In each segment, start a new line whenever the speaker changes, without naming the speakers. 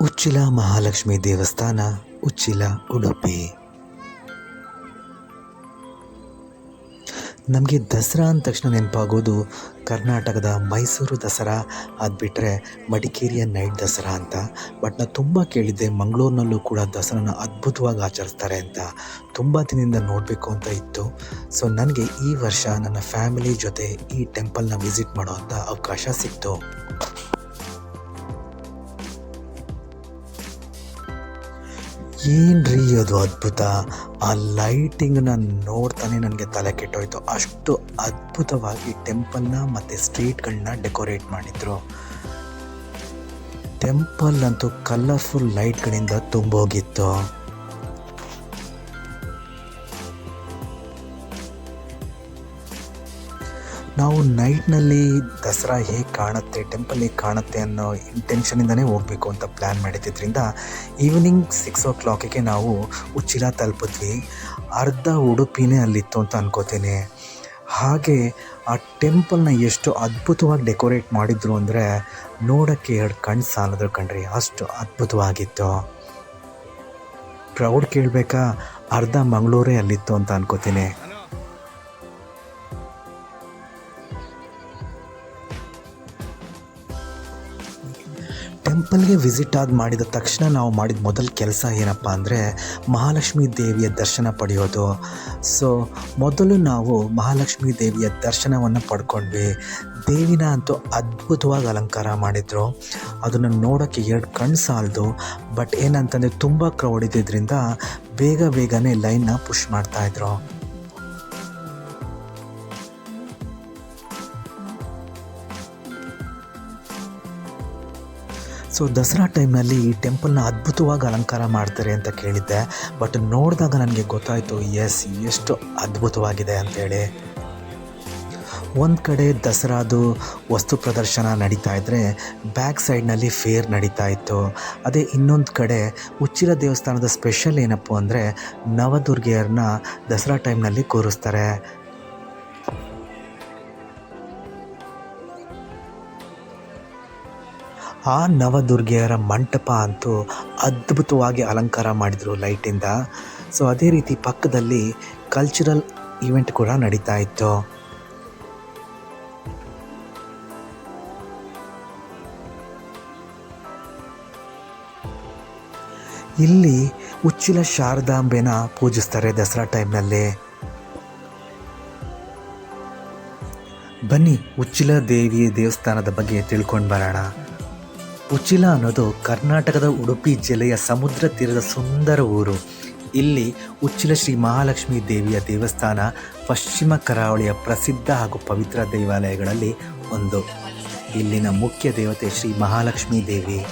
ಉಚ್ಚಿಲ ಮಹಾಲಕ್ಷ್ಮಿ ದೇವಸ್ಥಾನ, ಉಚ್ಚಿಲ ಉಡುಪಿ. ನಮಗೆ ದಸರಾ ಅಂದ ತಕ್ಷಣ ನೆನಪಾಗೋದು ಕರ್ನಾಟಕದ ಮೈಸೂರು ದಸರಾ. ಅದು ಬಿಟ್ಟರೆ ಮಡಿಕೇರಿಯ ನೈಟ್ ದಸರಾ ಅಂತ. ಬಟ್ ನಾನು ತುಂಬ ಕೇಳಿದ್ದೆ, ಮಂಗಳೂರಿನಲ್ಲೂ ಕೂಡ ದಸರಾನ ಅದ್ಭುತವಾಗಿ ಆಚರಿಸ್ತಾರೆ ಅಂತ. ತುಂಬ ದಿನದಿಂದ ನೋಡಬೇಕು ಅಂತ ಇತ್ತು. ಸೊ ನನಗೆ ಈ ವರ್ಷ ನನ್ನ ಫ್ಯಾಮಿಲಿ ಜೊತೆ ಈ ಟೆಂಪಲ್ನ ವಿಸಿಟ್ ಮಾಡೋ ಅಂಥ ಅವಕಾಶ ಸಿಕ್ತು. ಏನ್ರಿ ಅದು ಅದ್ಭುತ? ಆ ಲೈಟಿಂಗ್ನ ನೋಡ್ತಾನೆ ನನಗೆ ತಲೆ ಕೆಟ್ಟೋಯ್ತು. ಅಷ್ಟು ಅದ್ಭುತವಾಗಿ ಟೆಂಪಲ್ನ ಮತ್ತು ಸ್ಟ್ರೀಟ್ಗಳನ್ನ ಡೆಕೋರೇಟ್ ಮಾಡಿದರು. ಟೆಂಪಲ್ ಅಂತೂ ಕಲರ್ಫುಲ್ ಲೈಟ್ಗಳಿಂದ ತುಂಬೋಗಿತ್ತು. ನಾವು ನೈಟ್ನಲ್ಲಿ ದಸರಾ ಹೇಗೆ ಕಾಣುತ್ತೆ ಟೆಂಪಲ್ ಹೇಗೆ ಕಾಣುತ್ತೆ ಅನ್ನೋ ಇಂಟೆನ್ಷನಿಂದನೇ ಹೋಗಬೇಕು ಅಂತ ಪ್ಲ್ಯಾನ್ ಮಾಡಿದ್ದರಿಂದ ಈವ್ನಿಂಗ್ ಸಿಕ್ಸ್ ಓ ಕ್ಲಾಕಿಗೆ ನಾವು ಉಚ್ಚಿಲ ತಲುಪಿದ್ವಿ. ಅರ್ಧ ಉಡುಪಿನೇ ಅಲ್ಲಿತ್ತು ಅಂತ ಅನ್ಕೋತೀನಿ. ಹಾಗೆ ಆ ಟೆಂಪಲ್ನ ಎಷ್ಟು ಅದ್ಭುತವಾಗಿ ಡೆಕೋರೇಟ್ ಮಾಡಿದ್ರು ಅಂದರೆ ನೋಡೋಕ್ಕೆ ಎರಡು ಕಣ್ಣು ಸಾಲದ್ರು ಕಣ್ರಿ, ಅಷ್ಟು ಅದ್ಭುತವಾಗಿತ್ತು. ಪ್ರೌಡ್ ಕೇಳಬೇಕಾ, ಅರ್ಧ ಮಂಗಳೂರೇ ಅಲ್ಲಿತ್ತು ಅಂತ ಅನ್ಕೋತೀನಿ. ಟೆಂಪಲ್ಗೆ ವಿಸಿಟ್ ಆದ ಮಾಡಿದ ತಕ್ಷಣ ನಾವು ಮಾಡಿದ ಮೊದಲ ಕೆಲಸ ಏನಪ್ಪ ಅಂದರೆ ಮಹಾಲಕ್ಷ್ಮಿ ದೇವಿಯ ದರ್ಶನ ಪಡೆಯೋದು. ಸೊ ಮೊದಲು ನಾವು ಮಹಾಲಕ್ಷ್ಮಿ ದೇವಿಯ ದರ್ಶನವನ್ನು ಪಡ್ಕೊಂಡ್ವಿ. ದೇವಿನ ಅಂತೂ ಅದ್ಭುತವಾಗಿ ಅಲಂಕಾರ ಮಾಡಿದರು. ಅದನ್ನು ನೋಡೋಕ್ಕೆ ಎರಡು ಕಣ್ಣು ಸಾಲದು. ಬಟ್ ಏನಂತಂದರೆ ತುಂಬ ಕ್ರೌಡ್ ಇದ್ದಿದ್ದರಿಂದ ಬೇಗ ಬೇಗನೆ ಲೈನ್ನ ಪುಷ್ ಮಾಡ್ತಾಯಿದ್ರು ಸೊ ದಸರಾ ಟೈಮ್ನಲ್ಲಿ ಈ ಟೆಂಪಲ್ನ ಅದ್ಭುತವಾಗಿ ಅಲಂಕಾರ ಮಾಡ್ತಾರೆ ಅಂತ ಕೇಳಿದ್ದೆ. ಬಟ್ ನೋಡಿದಾಗ ನನಗೆ ಗೊತ್ತಾಯಿತು ಎಸ್ ಎಷ್ಟು ಅದ್ಭುತವಾಗಿದೆ ಅಂತೇಳಿ ಒಂದು ಕಡೆ ದಸರಾದು ವಸ್ತು ಪ್ರದರ್ಶನ ನಡೀತಾ ಇದ್ದರೆ ಬ್ಯಾಕ್ ಸೈಡ್ನಲ್ಲಿ ಫೇರ್ ನಡೀತಾ ಇತ್ತು. ಅದೇ ಇನ್ನೊಂದು ಕಡೆ ಉಚ್ಚಿಲ ದೇವಸ್ಥಾನದ ಸ್ಪೆಷಲ್ ಏನಪ್ಪ ಅಂದರೆ ನವದುರ್ಗೆಯರನ್ನ ದಸರಾ ಟೈಮ್ನಲ್ಲಿ ಕೂರಿಸ್ತಾರೆ. ಆ ನವದುರ್ಗೆಯರ ಮಂಟಪ ಅಂತೂ ಅದ್ಭುತವಾಗಿ ಅಲಂಕಾರ ಮಾಡಿದರು ಲೈಟಿಂದ. ಸೊ ಅದೇ ರೀತಿ ಪಕ್ಕದಲ್ಲಿ ಕಲ್ಚರಲ್ ಇವೆಂಟ್ ಕೂಡ ನಡೀತಾ ಇತ್ತು. ಇಲ್ಲಿ ಉಚ್ಚಿಲ ಶಾರದಾಂಬೆನ ಪೂಜಿಸ್ತಾರೆ ದಸರಾ ಟೈಮ್ನಲ್ಲಿ. ಬನ್ನಿ, ಉಚ್ಚಿಲ ದೇವಿ ದೇವಸ್ಥಾನದ ಬಗ್ಗೆ ತಿಳ್ಕೊಂಡು ಬರೋಣ. ಉಚ್ಚಿಲ ಅನ್ನೋದು ಕರ್ನಾಟಕದ ಉಡುಪಿ ಜಿಲ್ಲೆಯ ಸಮುದ್ರ ತೀರದ ಸುಂದರ ಊರು. ಇಲ್ಲಿ ಉಚ್ಚಿಲ ಶ್ರೀ ಮಹಾಲಕ್ಷ್ಮಿ ದೇವಿಯ ದೇವಸ್ಥಾನ, ಪಶ್ಚಿಮ ಕರಾವಳಿಯ ಪ್ರಸಿದ್ಧ ಹಾಗೂ ಪವಿತ್ರ ದೇವಾಲಯಗಳಲ್ಲಿ ಒಂದು. ಇಲ್ಲಿನ ಮುಖ್ಯ ದೇವತೆ ಶ್ರೀ ಮಹಾಲಕ್ಷ್ಮಿ ದೇವಿ.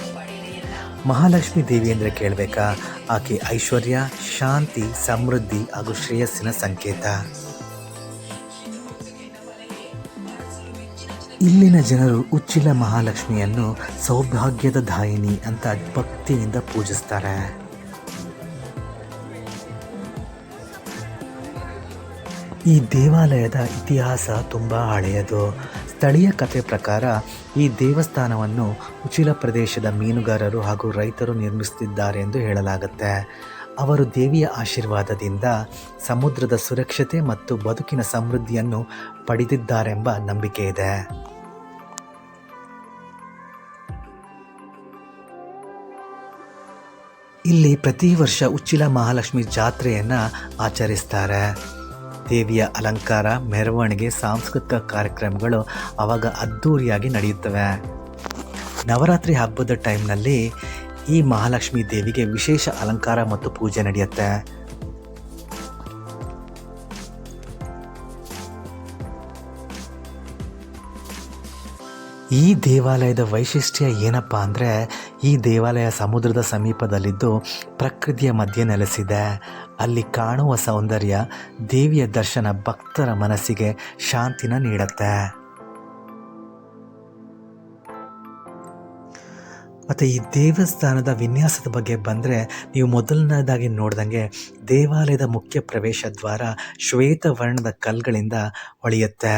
ಮಹಾಲಕ್ಷ್ಮಿ ದೇವಿ ಅಂದರೆ ಕೇಳಬೇಕಾ? ಆಕೆ ಐಶ್ವರ್ಯ, ಶಾಂತಿ, ಸಮೃದ್ಧಿ ಹಾಗೂ ಶ್ರೇಯಸ್ಸಿನ ಸಂಕೇತ. ಇಲ್ಲಿನ ಜನರು ಉಚ್ಚಿಲ ಮಹಾಲಕ್ಷ್ಮಿಯನ್ನು ಸೌಭಾಗ್ಯದ ದಾಯಿನಿ ಅಂತ ಭಕ್ತಿಯಿಂದ ಪೂಜಿಸ್ತಾರೆ. ಈ ದೇವಾಲಯದ ಇತಿಹಾಸ ತುಂಬ ಹಳೆಯದು. ಸ್ಥಳೀಯ ಕಥೆ ಪ್ರಕಾರ ಈ ದೇವಸ್ಥಾನವನ್ನು ಉಚಿಲ ಪ್ರದೇಶದ ಮೀನುಗಾರರು ಹಾಗೂ ರೈತರು ನಿರ್ಮಿಸುತ್ತಿದ್ದಾರೆ ಎಂದು ಹೇಳಲಾಗುತ್ತೆ. ಅವರು ದೇವಿಯ ಆಶೀರ್ವಾದದಿಂದ ಸಮುದ್ರದ ಸುರಕ್ಷತೆ ಮತ್ತು ಬದುಕಿನ ಸಮೃದ್ಧಿಯನ್ನು ಪಡೆದಿದ್ದಾರೆಂಬ ನಂಬಿಕೆ ಇದೆ. ಇಲ್ಲಿ ಪ್ರತಿ ವರ್ಷ ಉಚ್ಚಿಲ ಮಹಾಲಕ್ಷ್ಮಿ ಜಾತ್ರೆಯನ್ನು ಆಚರಿಸ್ತಾರೆ. ದೇವಿಯ ಅಲಂಕಾರ, ಮೆರವಣಿಗೆ, ಸಾಂಸ್ಕೃತಿಕ ಕಾರ್ಯಕ್ರಮಗಳು ಆವಾಗ ಅದ್ಧೂರಿಯಾಗಿ ನಡೆಯುತ್ತವೆ. ನವರಾತ್ರಿ ಹಬ್ಬದ ಟೈಮ್ನಲ್ಲಿ ಈ ಮಹಾಲಕ್ಷ್ಮಿ ದೇವಿಗೆ ವಿಶೇಷ ಅಲಂಕಾರ ಮತ್ತು ಪೂಜೆ ನಡೆಯುತ್ತೆ. ಈ ದೇವಾಲಯದ ವೈಶಿಷ್ಟ್ಯ ಏನಪ್ಪ ಅಂದರೆ, ಈ ದೇವಾಲಯ ಸಮುದ್ರದ ಸಮೀಪದಲ್ಲಿದ್ದು ಪ್ರಕೃತಿಯ ಮಧ್ಯೆ ನೆಲೆಸಿದೆ. ಅಲ್ಲಿ ಕಾಣುವ ಸೌಂದರ್ಯ ದೇವಿಯ ದರ್ಶನ ಭಕ್ತರ ಮನಸ್ಸಿಗೆ ಶಾಂತಿನ ನೀಡುತ್ತೆ. ಮತ್ತು ಈ ದೇವಸ್ಥಾನದ ವಿನ್ಯಾಸದ ಬಗ್ಗೆ ಬಂದರೆ ನೀವು ಮೊದಲನೇದಾಗಿ ನೋಡ್ದಂಗೆ ದೇವಾಲಯದ ಮುಖ್ಯ ಪ್ರವೇಶ ದ್ವಾರ ಶ್ವೇತ ವರ್ಣದ ಕಲ್ಗಳಿಂದ ಹೊಳೆಯುತ್ತೆ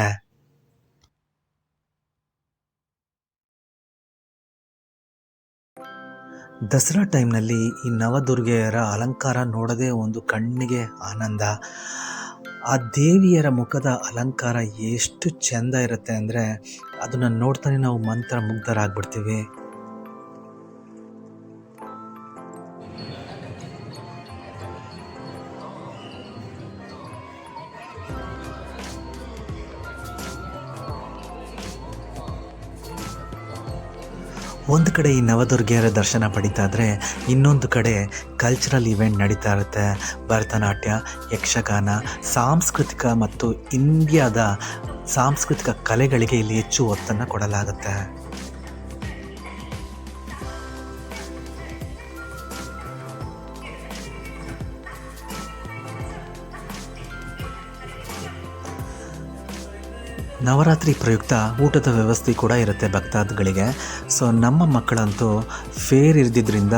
ದಸರಾ ಟೈಮ್ನಲ್ಲಿ ಈ ನವದುರ್ಗೆಯರ ಅಲಂಕಾರ ನೋಡೋದೇ ಒಂದು ಕಣ್ಣಿಗೆ ಆನಂದ. ಆ ದೇವಿಯರ ಮುಖದ ಅಲಂಕಾರ ಎಷ್ಟು ಚೆಂದ ಇರುತ್ತೆ ಅಂದರೆ ಅದನ್ನು ನೋಡ್ತಾನೆ ನಾವು ಮಂತ್ರ ಮುಗ್ಧರಾಗ್ಬಿಡ್ತೀವಿ ಒಂದು ಕಡೆ ಈ ನವದುರ್ಗೆಯರ ದರ್ಶನ ಪಡಿತಾ ಇನ್ನೊಂದು ಕಡೆ ಕಲ್ಚರಲ್ ಇವೆಂಟ್ ನಡೀತಾ ಇರುತ್ತೆ. ಭರತನಾಟ್ಯ, ಯಕ್ಷಗಾನ, ಸಾಂಸ್ಕೃತಿಕ ಮತ್ತು ಇಂಡಿಯಾದ ಸಾಂಸ್ಕೃತಿಕ ಕಲೆಗಳಿಗೆ ಇಲ್ಲಿ ಹೆಚ್ಚು ಒತ್ತನ್ನು ಕೊಡಲಾಗುತ್ತೆ. ನವರಾತ್ರಿ ಪ್ರಯುಕ್ತ ಊಟದ ವ್ಯವಸ್ಥೆ ಕೂಡ ಇರುತ್ತೆ ಭಕ್ತಾದಿಗಳಿಗೆ. ಸೊ ನಮ್ಮ ಮಕ್ಕಳಂತೂ ಫೇರ್ ಇರ್ದಿದ್ದರಿಂದ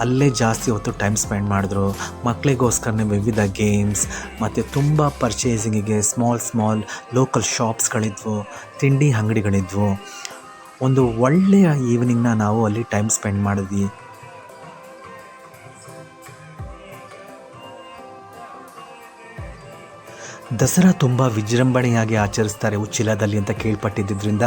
ಅಲ್ಲೇ ಜಾಸ್ತಿ ಹೊತ್ತು ಟೈಮ್ ಸ್ಪೆಂಡ್ ಮಾಡಿದ್ರು. ಮಕ್ಕಳಿಗೋಸ್ಕರನೇ ವಿವಿಧ ಗೇಮ್ಸ್ ಮತ್ತು ತುಂಬ ಪರ್ಚೇಸಿಂಗಿಗೆ ಸ್ಮಾಲ್ ಸ್ಮಾಲ್ ಲೋಕಲ್ ಶಾಪ್ಸ್ಗಳಿದ್ವು ತಿಂಡಿ ಅಂಗಡಿಗಳಿದ್ವು. ಒಂದು ಒಳ್ಳೆಯ ಈವ್ನಿಂಗ್ನ ನಾವು ಅಲ್ಲಿ ಟೈಮ್ ಸ್ಪೆಂಡ್ ಮಾಡಿದ್ವಿ. ದಸರಾ ತುಂಬ ವಿಜೃಂಭಣೆಯಾಗಿ ಆಚರಿಸ್ತಾರೆ ಉಚ್ಚಿಲದಲ್ಲಿ ಅಂತ ಕೇಳ್ಪಟ್ಟಿದ್ದರಿಂದ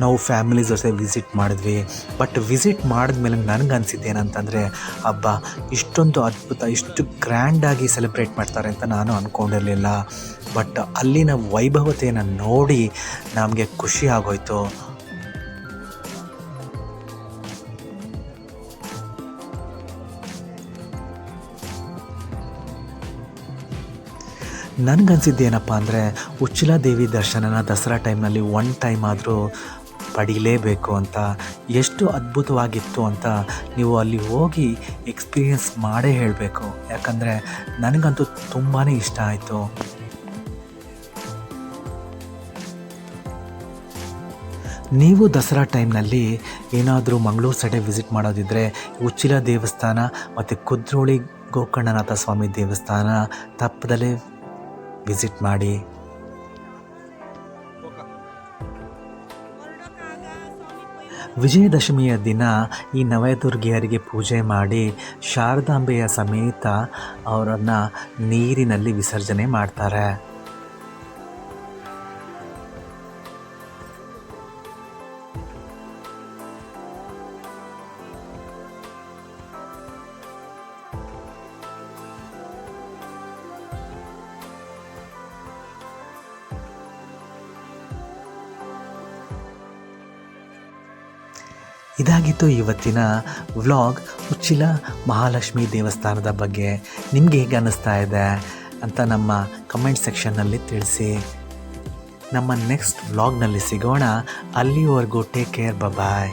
ನಾವು ಫ್ಯಾಮಿಲಿ ಜೊತೆ ವಿಸಿಟ್ ಮಾಡಿದ್ವಿ. ಬಟ್ ವಿಸಿಟ್ ಮಾಡಿದ್ಮೇಲೆ ನನಗೆ ಅನಿಸಿದ್ದು ಏನಂತಂದರೆ ಹಬ್ಬ ಇಷ್ಟೊಂದು ಅದ್ಭುತ, ಇಷ್ಟು ಗ್ರ್ಯಾಂಡಾಗಿ ಸೆಲೆಬ್ರೇಟ್ ಮಾಡ್ತಾರೆ ಅಂತ ನಾನು ಅಂದ್ಕೊಂಡಿರಲಿಲ್ಲ ಬಟ್ ಅಲ್ಲಿನ ವೈಭವತೆಯನ್ನು ನೋಡಿ ನಮಗೆ ಖುಷಿ ಆಗೋಯ್ತು. ನನಗನ್ಸಿದ್ದೇನಪ್ಪ ಅಂದರೆ ಉಚ್ಚಿಲ ದೇವಿ ದರ್ಶನನ ದಸರಾ ಟೈಮ್ನಲ್ಲಿ ಒನ್ ಟೈಮ್ ಆದರೂ ಪಡೀಲೇಬೇಕು ಅಂತ. ಎಷ್ಟು ಅದ್ಭುತವಾಗಿತ್ತು ಅಂತ ನೀವು ಅಲ್ಲಿ ಹೋಗಿ ಎಕ್ಸ್ಪೀರಿಯನ್ಸ್ ಮಾಡೇ ಹೇಳಬೇಕು. ಯಾಕಂದರೆ ನನಗಂತೂ ತುಂಬಾ ಇಷ್ಟ ಆಯಿತು. ನೀವು ದಸರಾ ಟೈಮ್ನಲ್ಲಿ ಏನಾದರೂ ಮಂಗಳೂರು ಸೈಡೆ ವಿಸಿಟ್ ಮಾಡೋದಿದ್ದರೆ ಉಚ್ಚಿಲ ದೇವಸ್ಥಾನ ಮತ್ತು ಕುದ್ರೋಳಿ ಗೋಕರ್ಣನಾಥ ಸ್ವಾಮಿ ದೇವಸ್ಥಾನ ತಪ್ಪದಲ್ಲೇ ವಿಸಿಟ್ ಮಾಡಿ. ವಿಜಯದಶಮಿಯ ದಿನ ಈ ನವದುರ್ಗಿಯರಿಗೆ ಪೂಜೆ ಮಾಡಿ ಶಾರದಾಂಬೆಯ ಸಮೇತ ಅವರನ್ನು ನೀರಿನಲ್ಲಿ ವಿಸರ್ಜನೆ ಮಾಡ್ತಾರೆ. ಇದಾಗಿತ್ತು ಇವತ್ತಿನ ವ್ಲಾಗ್. ಉಚ್ಚಿಲ ಮಹಾಲಕ್ಷ್ಮಿ ದೇವಸ್ಥಾನದ ಬಗ್ಗೆ ನಿಮಗೆ ಹೇಗೆ ಅನ್ನಿಸ್ತಾ ಇದೆ ಅಂತ ನಮ್ಮ ಕಮೆಂಟ್ ಸೆಕ್ಷನ್ನಲ್ಲಿ ತಿಳಿಸಿ. ನಮ್ಮ ನೆಕ್ಸ್ಟ್ ವ್ಲಾಗ್ನಲ್ಲಿ ಸಿಗೋಣ. ಅಲ್ಲಿವರೆಗೂ ಟೇಕ್ ಕೇರ್ ಬಾಯ್